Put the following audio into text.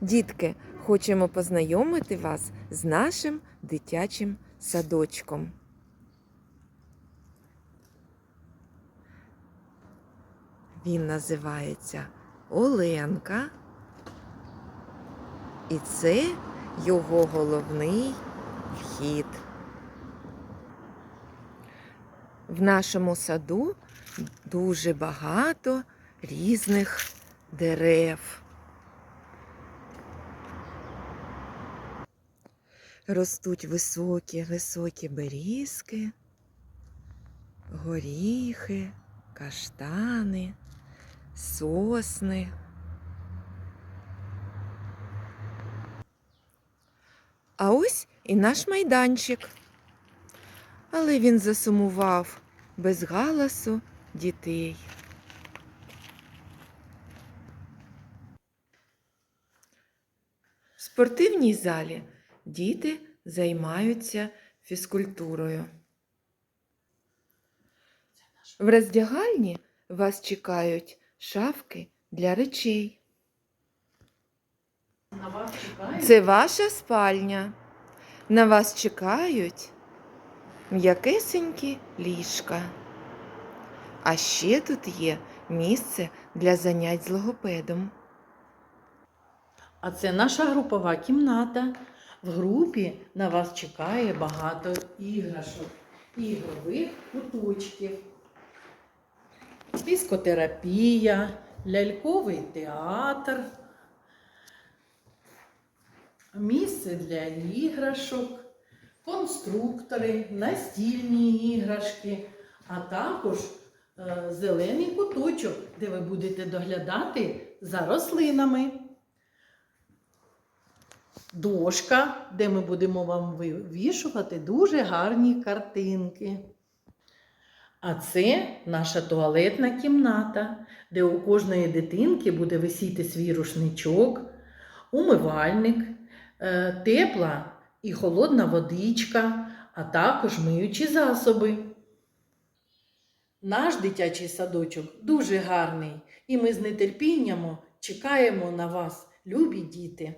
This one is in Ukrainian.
Дітки, хочемо познайомити вас з нашим дитячим садочком. Він називається Оленка. І це його головний вхід. В нашому саду дуже багато різних дерев. Ростуть високі, високі берізки, горіхи, каштани, сосни. А ось і наш майданчик. Але він засумував без галасу дітей. В спортивній залі діти займаються фізкультурою. В роздягальні вас чекають шафки для речей. Це ваша спальня. На вас чекають м'якесенькі ліжка. А ще тут є місце для занять з логопедом. А це наша групова кімната. В групі на вас чекає багато іграшок, ігрових куточків. Дискотерапія, ляльковий театр, місце для іграшок, конструктори, настільні іграшки, а також е, зелений куточок, де ви будете доглядати за рослинами. Дошка, де ми будемо вам вивішувати дуже гарні картинки. А це наша туалетна кімната, де у кожної дитинки буде висіти свій рушничок, умивальник, е, тепла і холодна водичка, а також миючі засоби. Наш дитячий садочок дуже гарний, і ми з нетерпінням чекаємо на вас, любі діти.